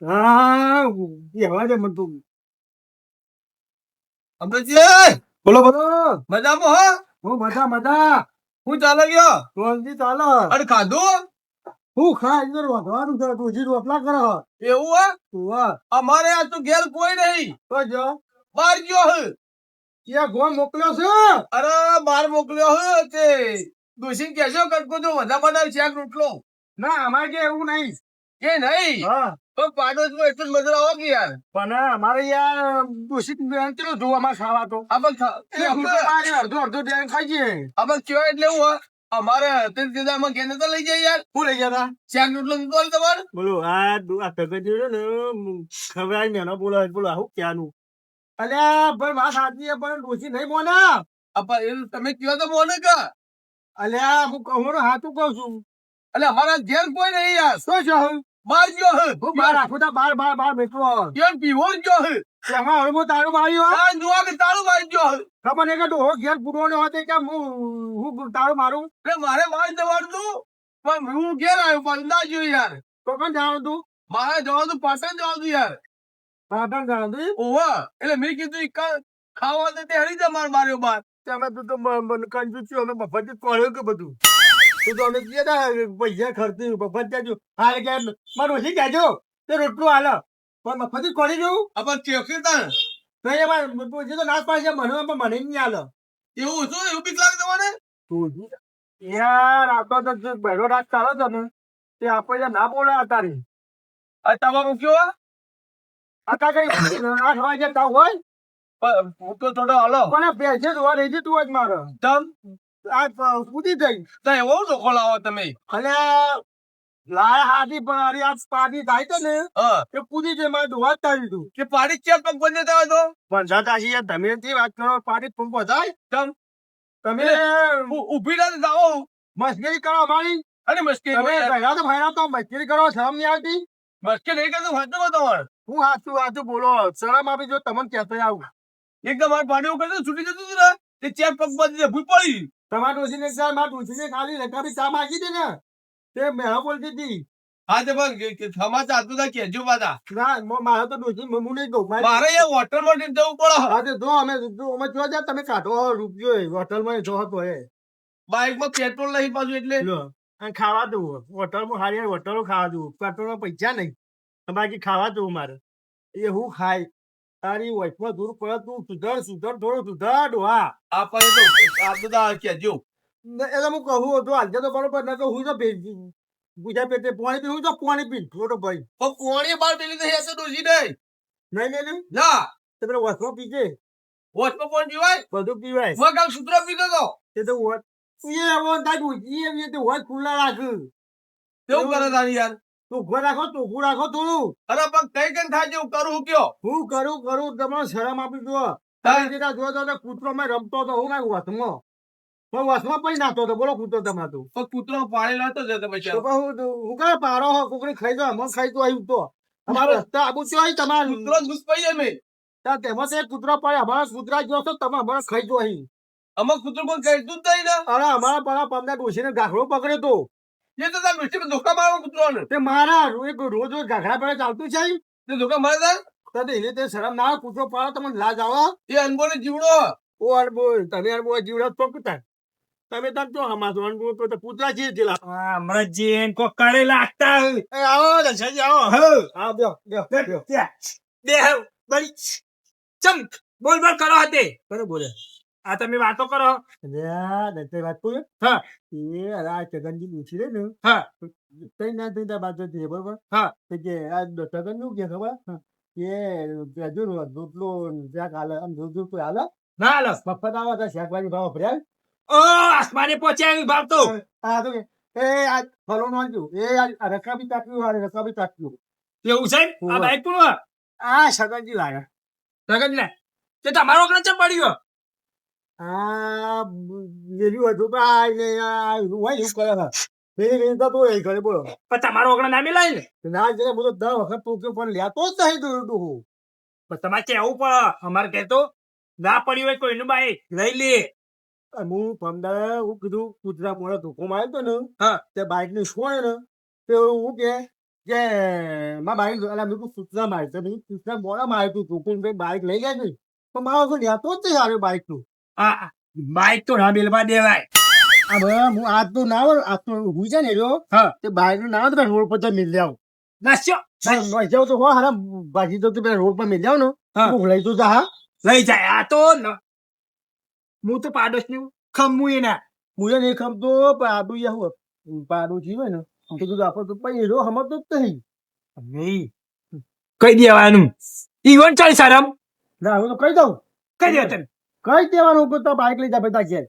હા એવા છે મને તો અમૃતજી બોલો બોલો. મજામાં હો? હું મજા મજા. હું ચાલે ગયો? રોનજી ચાલો. અરે ખાધું? હું ખાય અંદર વધવાનું છે તું હજી રોટલા કરો એવું હે? વાહ અમારે આ તો ઘેર કોઈ નહીં. તો જો બાર ગયો હે. ત્યાં ગોળ મોકલ્યો છે? અરે બાર મોકલ્યો હે તે. ડોશી કહેશો કટકો તો બધા બનાવ શાક રોટલો. ના અમારે કે એવું નહીં. કે નહીં? હા. તો પાડોશમાં એટલું જ મજા આવો કે યાર? પણ અમારે યાર દૂષિત કેટલું જોવા માં ખાવા તો. હું અડધો અડધો ડેંગ ખાઈ જઈએ. આ બસ એટલે એવું અમારે અત્યારે દીધામાં કેને તો લઈ જાય યાર. શું લઈ જતા? તમારે? બોલો આ આ તગડ ને ખવડાય ને એનો બોલો બોલો આવું ક્યાંનું અલ્યા ભાઈ વાત સાચી પણ ડોસી નહીં મોને એનું તમે કયો તો મોને કે? અલ્યા હું કહું હાથું કહું છું. એટલે અમારા ઘેર કોઈ નહીં યાર. શું છે બહાર ગયો હું. બાર રાખું તા બાર બાર બાર બેઠો કેમ પીવો જ હે. એમાં હવે હું તારું માર્યો હો. કે તારું મારી હે. ખબર નહીં કે ડોહો ઘેર પૂરવાનો હતો કે હું હું તારું મારું? એટલે મારે મારી જવાનું તું. પણ હું ઘેર આવ્યો પણ ના જોયું યાર. તો જાણું તું? મારે જવાનું પાટણ જવાનું યાર. પાટણ જાણું તું એટલે મેં કીધું કા- ખાવા દે તે હરી જા માર માર્યો બાર. અમે તું તો મને છું અમે મફત કે બધું? તું તો અમે પૈસા ખર્ચી મફત જાજો હાલ કે મારું ઓછી કહેજો તે રોટલું હાલ. પણ મફત જ કોળી જવું આપણ ચેકી તા નહીં તું તો નાશ પાસે મને પણ મને નહીં હાલ. એવું શું એવું બીક લાગે તમારે યાર આ તો બહેરો રાત ચાલો છે ને તે આપણે ના બોલે અત્યારે આ તમારું કયો અત્યારે કઈ આઠ વાગે તાવ હોય? હું તો થોડો હલો. પણ બેસે જોવા રહી તું જ મારે. તમ? આ પ- થઈ તો એવો ધોકો લાવો તમે. અને લાય હાથી પણ અરે આ પાડી થાય તો ને એ કૂદી જાય મારે ધોવા તારી તું કે પાડી ચેપ પગ બંને થયો તો પણ જતાશી તમે થી વાત કરો પાડી પંપો થાય. તમ તમે ઉ- ઊભી જાઓ. મસ્કરી કરો અમારી. અરે મુશ્કેલ તમે પહેલા તો મસ્કરી કરો શરમ નહીં આવતી? નહીં કરતું તમારે. હું હાથું હાથું બોલો. શરમ આપી જો તમને કહેતો આવું એકદમ મારે પાડી કરતું છૂટી જતું હતું ને તે ચેપ પગ બંધ ભૂલ પડી? તમારા ડોસીને ચાલ મારા ડોસીને ખાલી રકાબી ચા માગી દે ને. તે મેં બોલતી હતી. હા તે પણ સમાચાર હતું તા કેજો પાછા ના મારે તો ડોસી હું નહીં કહું મારે એ હોટલમાં જવું પડે. હા તે જો અમે જો અમે જો જા તમે કાઢો રૂપિયો હોટલમાં જો હતો એ. બાઇકમાં પેટ્રોલ નહીં પાછું એટલે? અને ખાવા દઉં હોટલમાં સારી હારી હોટલો ખાવા દઉં પેટ્રોલમાં પૈસા નહીં. બાકી ખાવા દઉં મારે. એ હું ખાય તારી વચમાં દૂર પડે તું સુધર સુધર થોડું સુધર ડોહા આ પણ તો આ બધા કેજો ને એટલે હું કહું તો આજે તો બરોબર ન તો હું તો બુજા પેટે પાણી પીવું તો પાણી પી થોડો ભાઈ. પણ કોણી બાર પેલી નહીં હશે ડોસી નહીં. નહીં નહીં ના. તે પેલો વસમાં પીજે. વોચમાં કોણ પીવાય? બધું પીવાય. મેં કાલ સૂત્ર પીતો તો. તે તો વોટ એ હવે તારી એ એમ તે વોટ ખુલ્લા રાખ. કેવું કરે તારી યાર? ઊભો રાખો તું ઉભું રાખો થોડું. અરે પણ કઈ કઈ થાય છે હું કરું કયો? હું કરું કરું તમારે શરમ આપી દો તારી તારે જો તો કૂતરો મેં રમતો હતો હું કાંઈ વસમાં પણ વસમાં પછી નાતો હતો બોલો કૂતરો તમારે તો. પણ કૂતરો પાણી નાતો છે તમે તો હું હું કઈ પારો હો કુકરી ખાઈ દો અમે ખાઈ તો આવ્યું તો. અમારો રસ્તા આબુ છે અહીં તમારે. કૂતરો જ ઘૂસપાઈ અમે. ત્યાં તેમાં છે કૂતરો પડે અમારા કૂતરા જો છો તમે અમારે ખાઈ દો અહીં. અમાર કૂતરો કોઈ કહેતું જ નહીં ને. અરે અમારા પરા પંદર ડોસીને ગાખડો પકડ્યો તો. એ તો તાર ડોસી ધોકા મારવા કૂતરો ને તે મારા એક રોજ રોજ ગાઘડા પડે ચાલતું છે તે ધોકા મારે તાર? તને તે એને તે શરમ ના કૂતરો પાડો તમને લાજ આવો. એ અનબોને જીવડો. ઓ અરબો તમે અરબો જીવડા પકડતા તમે તાર તો હમા તો અનબો તો તો કૂતરા છે જેલા હમણાં જેન કો કરે લાગતા એ આવો દર્શનજી આવો. હો આ બ્યો બ્યો બ્યો બે બળી ચમ બોલ બોલ કરો હતે કોને બોલે. આ તમે વાતો કરો. દત્તે વાત કહું હા. એ આ ચગનજી પૂછી રે ને. હા. તઈ ના તઈ ના બાજુ થી બરોબર? હા. તો કે આ ચગનનું કે ખબર? કે હજુ રોટલો ત્યાં હાલે આમ દૂધ દૂધ હાલે? ના હાલો. મફત આવે તો શાકભાજી ભાવ ભર્યા ઓ આસમાને પહોંચ્યા ભાવ તો. આ તો કે એ આ ફલો નું આલ્યું એ આ રકાબી તાક્યું આ રકાબી તાક્યું. એવું છે આ. બાઈક કોણ આ સગનજી લાયા સગન લે તે તમારો કણ ચમ પડ્યો. આ વેલ્યું હતું તો ને એવું કરે પેલી તો ઘરે બોલો. પણ તમારો ઓગણા ને ના. જઈને બધો દર વખત ટોક્યો પણ લેતો જ નહીં તું ડોહો પણ તમારે કેવું પડે અમારે કહેતો ના પડ્યું હોય કોઈનું બાઈક લઈ લે. હું પમદાર હું કીધું કૂતરા મોડા ધોકો માર્યો તો ને હા. તે બાઈકની શું ને તે હું કે કે બાઈક અલા મેં કીધું સૂચના મેં કીધું મોડા માર્યું તું તું ભાઈ બાઈક લઈ ગયા છે પણ મારો તો લેતો જ નહીં બાઈકનું આ બાઈક તો ના બેલવા દેવાય. આ ભાઈ હું આજ તો ના આવું આજ તો હું છે ને જો હા. તે બાઈકનું ના તમે તો રોડ પર તો મિલ જાવ નાસ્યો જાવ તો હો હારા બાજી તો પેલા રોડ પર મિલ જાવ ને હા. લઈ તો જા હા. લઈ જાય આ તો હું તો પાડોશની ખમું એના. હું છે ને એક આમ તો પાડું યા હું પાડું જીવે ને તો તું આપો તો પછી રો સમજતો જ નહીં. નહીં. કઈ દેવાનું. ઈવન ચાલ શરમ ના હું તો કહી દઉં. કઈ દે તને. કઈ દેવાનું કે તો બાઈક લઈ જા બધા ઘેર.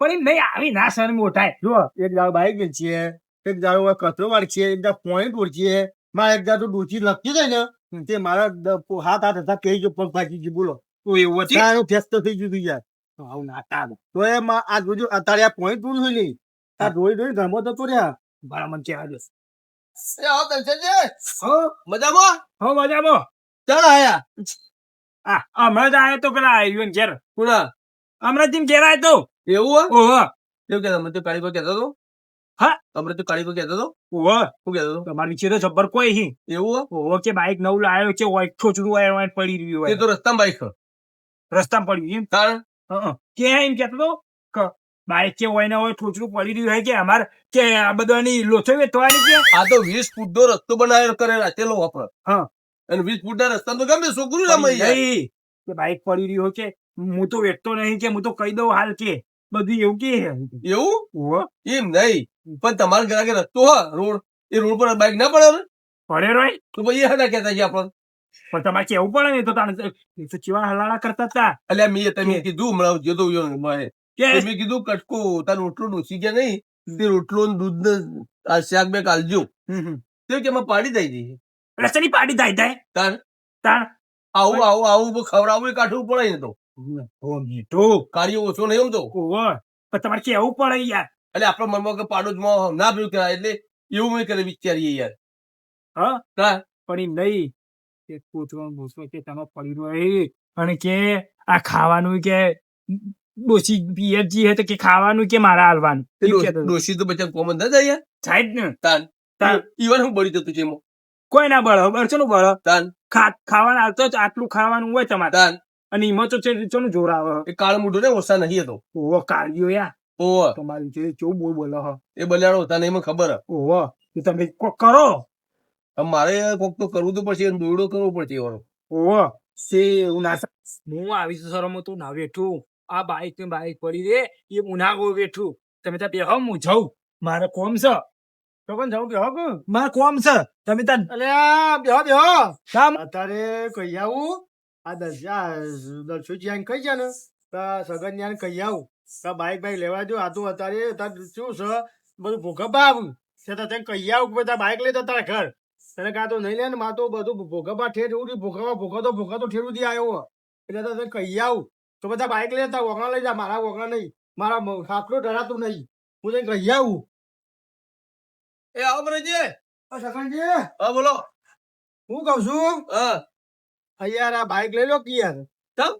પણ એમ નહીં આવી ના શરમ ઉઠાય જો એક દાડો બાઈક લઈ છીએ એક દાડો કચરો વાળ છીએ એક દાડો પોઈન્ટ ઓળ છે મારે એક દાડો ડોચી લખતી જાય ને તે મારા હાથ હાથ હતા કહી જો પગ ભાગી ગયું બોલો. તો એવું હતી તારું ફેસ તો થઈ ગયું તું યાર. આવું નાતા તો એ માં આ જોજો અત્યારે આ પોઈન્ટ પૂરું થઈ નહીં. આ ધોઈ ધોઈ ઘરમાં તો રહ્યા મારા મન કહેવા દે. એ આવો દર્શનજી. હો? મજામાં? હો મજામાં. ચાલ આયા. હમણાં જ આવ્યો તો પેલા ઈવન ઘેર. કુણા હમણાં જ ઘેર આવ્યો તો. એવું હે? ઓહો. એવું કે મને તો કાળીકો કહેતો હતો હા? અમને તો કાળીકો કહેતો હતો ઓહો. શું કહેતો હતો તમારી નીચે તો જબ્બર કોઈ હી. એવું ઓહો કે બાઈક નવું લાવ્યો છે છોચરું હોય હોય પડી રહ્યું હોય. હોય તો રસ્તામાં બાઈક. રસ્તામાં પડ્યું એમ? હં. કે એમ કેતો તો? બાઇક બાઈક કે હોય ને હોય ઠોચરું પડી રહ્યું હોય કે અમાર કે આ બધાની લોથો વેચવાની કે? આ તો વીસ ફૂટ નો રસ્તો બનાવેલો કરેલા તેલો વાપર. હા. અને વીસ ફૂટ ના રસ્તા તો ગમે છોકરું રમે કે બાઈક પડી રહ્યો છે હું તો વેચતો નહીં કે હું તો કહી દઉં હાલ કે બધું એવું કે એવું? એમ નહીં. પણ તમારા ઘર આગળ રસ્તો હા રોડ એ રોડ પર બાઈક ના પડે ને? પડે રોય. તો પછી એ હતા કહેતા છે આપણને. પણ તમારે કેવું પડે ને? તો તાણે ચીવા હલાળા કરતા હતા. અલ્યા મેં તમે કીધું હમણાં જતો મેં કીધું કટકો તારું રોટલો ડૂસી ગયા નહીં? તે રોટલો દૂધ ને આ શાક બે કાલજો. તે કે એમાં પાડી દઈ જઈએ રસ્તાની પાડી થાય થાય. તાર તાર આવું આવું આવું ખવડાવું કાઢવું પડે ને તો. ઓ મીઠો. કાર્ય ઓછો નહીં એમ તો. ઓહો પણ તમારે કેવું પડે યાર? એટલે આપણા મનમાં કે પાડોશમાં ના ભેળું કરાય એટલે એવું મેં કરે વિચારીએ યાર. હા? હા પણ એમ નહીં કે પૂછવાનું પૂછવું કે તમે પડી રહ્યો અને કે આ ખાવાનું કે ડોસી પીએફજી હે તો કે ખાવાનું કે મારા હાલવાનું? તે એમ ડો- કહેતો હતો. ડોશી તો બચ્ચા કોમન ના જાય યાર. થાય ને. તાન તાન. ઈવન હું બળી જતું છે એમાં. કોઈ ના બળ બળશો નું બળો? ખાવાનું આવતો આટલું ખાવાનું હોય તમારે. તન. અને એમાં તો છે ચેનું જોર આવે? એ કાળ મોઢું ને ઓછા નહીં હતો. ઓહો કાળિયો યાર ઓહો. તમારી જે ચો બોલ બોલો હ? એ બલ્યાડો તને એમાં ખબર હે. ઓહો એ તમે કોક કરો? મારે કોક તો કરવું તો પડશે દોડો કરવો પડશે વારો ઓહો સે એવું ના હું આવી શરમ તું ના વેઠું આ બાઈક ને બાઈક પડી રે એ ઉનાગો વેઠું તમે ત્યાં બેહો હું જઉં. મારે કોમ છે. તો જાઉં બેહો કુ મારે કોમ છે. તમે ત્યાં અલ્યા બેહો બેહો કામ અત્યારે કહી આવું? આ દર્શો જ્યાં કહી છે ને તો સગન જ્યાં કહી આવું? તો બાઈક બાઈક લેવા જો આ તો અત્યારે અત્યારે શું છે? બધું ભોગવવા આવું છે તો તને કહી આવું કે બધા બાઈક લેતા તારા ઘર? તને કાં તો નહીં લે ને માં તો બધું ભોગવવા ઠેર એવું ભોગવવા ભોગવતો ભોગવતો ઠેરું થી આવ્યો એટલે તો તને કહી આવું? તો બધા બાઈક લેતા વગણા લઈ જા મારા વગણા નહીં. મારા સાપડું ડરાતું નહીં. હું તને કહી આવું? એ આવો બરેજી આ હા બોલો. હું કહું છું હા. યાર આ બાઈક લઈ લો કે યાર તમ?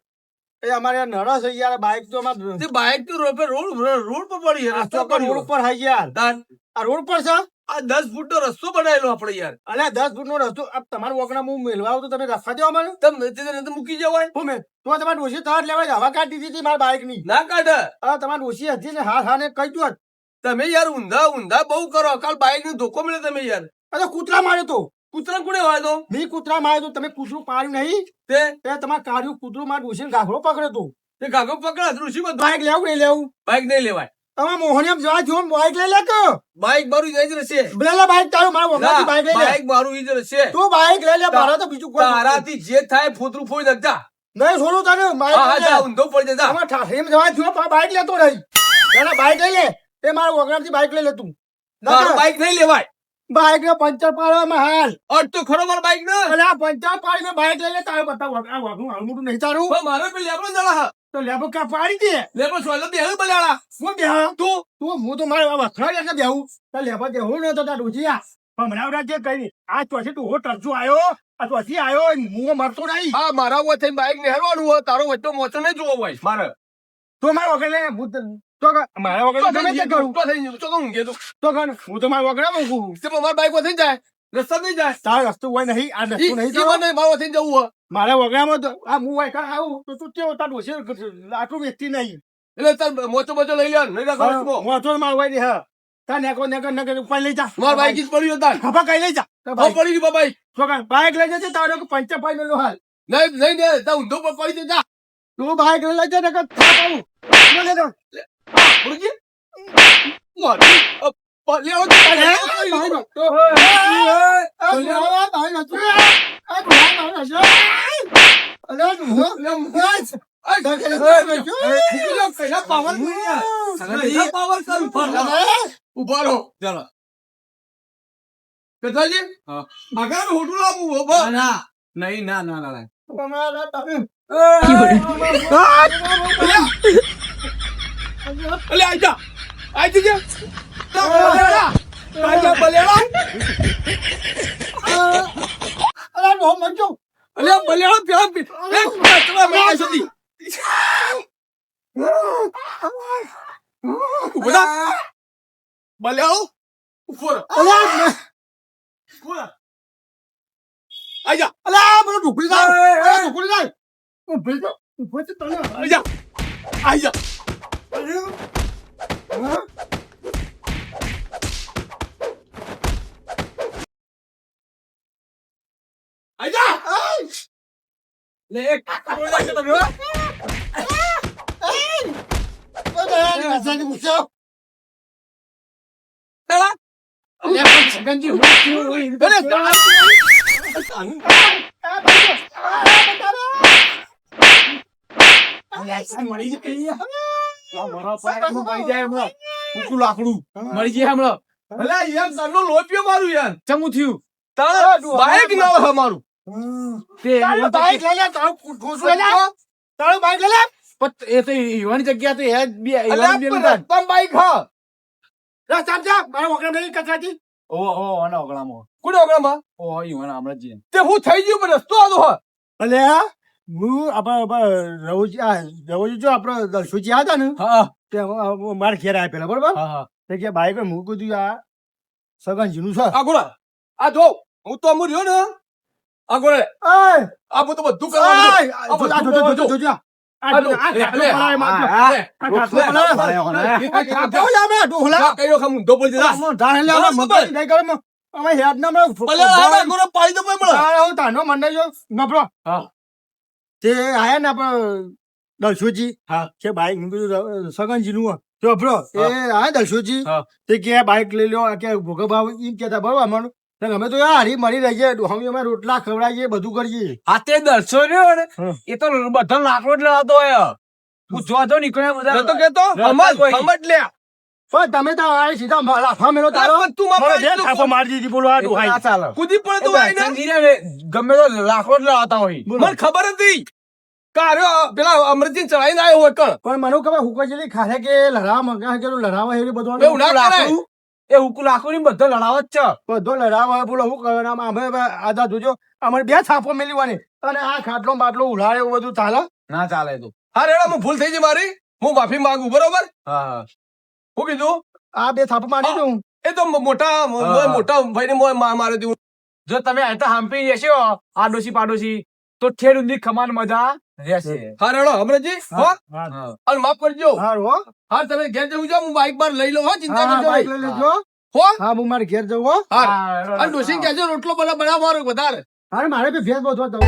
એ અમારે નરસ યાર બાઈક તો અમારે તે બાઈક તો રોડ પર રોડ રોડ પર પડી રસ્તો ચોક્કસ રોડ પર હાઈ યાર. તાન આ રોડ પર છે? આ દસ ફૂટ નો રસ્તો બનાવેલો આપણે યાર. અલ્યા દસ ફૂટ નો રસ્તો તમારા વગણા હું મેળવા આવું તો તમે રસ્તા દેવા મને. તમે તે તો મૂકી જવાય. હું મેં તો તમારી ડોસી તાર લેવા હવા કાઢી દીધી મારી બાઈકની. ના કાઢ. આ તમારી ડોશી હતી ને હા હા ને કહી દો તમે યાર ઊંધા ઊંધા બહુ કરો. કાલ બાઈક નો ધોકો મળે તમે યાર. અરે કૂતરા માર્યો તો. કૂતરા કોને હોય તો? મેં કૂતરા માર્યો તો. તમે કૂતરું પાડ્યું નહીં. તે? તે તમારે કાઢ્યું કૂતરું માર ઘૂસીને ગાઘડો પકડ્યો તો. તે કાગળ પકડા ઋષિ બાઈક લેવું નહીં લેવું? બાઈક નહીં લેવાય. તમે આમ જવા જો બાઈક લઈ લે કે? બાઇક મારું જઈ જ રહેશે. ભલે બાઈક તારું. મારા મોહની બાઈક લઈ લે. બાઇક મારું જ રહેશે. તું બાઇક લઈ લે મારા તો બીજું કોઈ. તારાથી જે થાય ફોતરું ફોડી દેતા નહીં છોડું તને. મારા હા. જા ઊંધો પડી જતા આમાં ઠાઠીમાં જવા થયો બાઇક લેતો નહીં. પેલા બાઈક લઈ લે. તે મારા વગરથી બાઈક લઈ લે તું. તારું બાઈક નહીં લેવાય. બાઈક ને પંચર પાડવામાં હાલ. અટ તો ખરો મારો બાઈક ને? અરે આ પંચર પાડીને બાઈક લઈ લે તારે બતાવ. આ વગનું હાલમું નહીં તારું મારે પેલી આપણે દડા તો લેબો કા પાડી દે? લે પણ સોયલો બેહે બલાડા. શું બેહ તું? તું હું તો મારે વખરા એટલે બેહું. તો લેબા દેવું ને તો તાર ઉઠી હમણાં જે કહી આ ચોથી તું હો ટરજો આવ્યો આ ચોથી આવ્યો હું મરતો નહીં. હા મારા વો થઈને બાઇક નેહરવાનું હોય તારો વચ્ચે મોચો નહીં જોવો હોય મારે. તો મારે વગર લે હું તો તો ક- મારા વગર તો ગમે તે કરું તો થઈ તો ઊંઘે કે તો. કર હું તો મારા વગર મૂકું તે મારા બાઈક થઈ જાય. રસ્તા નહીં જાય. તાર રસ્તો હોય નહીં આ રસ્તો નહીં જવો. મને મારો થઈ જવું હોય. મારા વગડામાં તો આ હું વાયકા આવું તો તું કેવો તાર ડોશી આટલું વેચતી નહીં. એટલે તાર મોચો મોચો લઈ લે નહીં રાખો. હું હતો માર વાય દે હા. તાર નેકો નેકો નેકો ઉપર લઈ જા. માર બાઈક જ પડ્યું તાર. ખભા કઈ લઈ જા. હા, પડી ગયું બાઈક. છોકરા, બાઈક લઈ જજે તારો પંચર પાઈ નો હાલ. નહીં નહીં દે તા ઊંધો પર પડી જા. તું બાઈક લઈ જા નકર થાપ આવું. ગુરુજી મારી અ, પ- લે, આવો તો તારે. એ, બાઈક નો. તો, એ, એ, એ, બાઈક નો. એ, એ, બાઈક નો. અલે. લે, રહો. ઊભા રહો ચાલો કથાજી આગળ હોટું લાવું ઊભા ના નહીં ના ના ના અલે આઈ જા. આઈ જા. તા બલેડા આઈ જા બલેડા અરે, નો મરજો. અલે બલેડા પ્યા એ કચરા મે સુધી ઊભા બલેડો ઉપર અલે, ઉપર આઈ જા. અલે, આ બધું ઢોકળી જાય. આ ઢોકળી જાય. ઊભી થા. ઊભી થા તને. આઈ જા આઈ જા હા? આઈ જા લે એક બોલ નાખો તમે હો. અરે, આ નશાની પૂછો. પેલા અલે, પણ છગનજી, હું કેવું હોય? અરે તાન આ બાજુ. આ બતાવો. અલે, આ સાન મળી જઈ. આ મારા પાયામાં મળી જાય હમણાં. ઉકુ લાકડું. મળી જાય હમણાં. અલે યાર તારનો લોપિયો મારું યાર. ચમું થયું તારા બાઈક ના હોય મારું તે તારું બાઈક લઈ લે, તારું ઢોસું લે. તારું બાઈક લઈ લે. પણ એ તો યુવાની જગ્યા તો એ બે યુવાની બે રસ્તામાં બાઈક હા. જા, ચાપ. મારા વગર નહીં કચરાથી. ઓ ઓ આના ઓગળામાં કોને ઓગળામાં ઓ યુવાન હમણાં જ તે હું થઈ ગયું પણ રસ્તો આતો હા. અલે, હું આપણા રવજી રવજી જો આપણો દર્શુજી હતા ને હા તે મારે ઘેર આવ્યા પેલા બરોબર તે કે બાઈક હું કીધું આ સગનજીનું છે આ ગોળા આ જો હું તો અમુર રહ્યો ને આ ગોળે આ હું તો બધું આ જો, જો, જો, નબળો. હા. તે આયા ને આપણે દલસુજી હા. કે બાઈક મેં કીધું સગનજીનું હો. જો બ્રો એ આયા દલસુજી તે કે બાઈક લઈ લો કે ભોગભાવ ભાવ ઈ કેતા બરોબર અમારું તો અમે તો હારી મરી રહીએ અમે અમે રોટલા ખવડાવીએ બધું કરીએ આ તે દર્શો રહ્યો ને હા. એ તો બધા લાકડો જ લાવતો હોય હું જોતો નીકળ્યા બધા તો કેતો સમજ સમજ લે પણ તમે તો આ સીધા લાફા મેલો તારો. તું મારો બે થાપો મારી દીધી બોલો આ દુહાઈ. ચાલે. કૂદી પડે તું સંજીને ને ગમે તો લાખો જ લાવતા હોય. મને ખબર હતી કારો પેલા અમરજીન ચડાઈને આવ્યો હોય કણ. પણ મને ખબર હુકો જેલી ખારે કે લડાવા મંગા કે લડાવા એવી બધું એવું ના કરાય. એ હુકુ લાખો ની બધો લડાવ જ છે. બધો લડાવા બોલો શું કરવાના અમે હવે આધા જોજો. અમારે બે થાપો મેળવવાની અને આ ખાટલો બાટલો ઉલાડે એવું બધું ચાલે? ના ચાલે તો. હા રેડા હું ભૂલ થઈ ગઈ મારી. હું માફી માંગુ બરોબર? હા. હું કીધું? આ બે થાપ મારી દઉં. એ તો મોટા મોટા ભાઈને માર મારે દઉં જો તમે આતા હાંપી જશો આડોશી પાડોશી તો ઠેર સુધી ખમાન મજા રહેશે. હા રેડો અમરજી હો અને માફ કરજો. હા. હા તમે ઘેર જવું જો હું બાઈક બાર લઈ લો હો ચિંતા કરજો બાઈક લઈ લેજો. હો. હા હું મારે ઘેર જવું હો. અને ડોશી કહેજો રોટલો બલા બનાવ મારો વધારે. અરે મારે ભી ભેંસ બોધવા દઉં.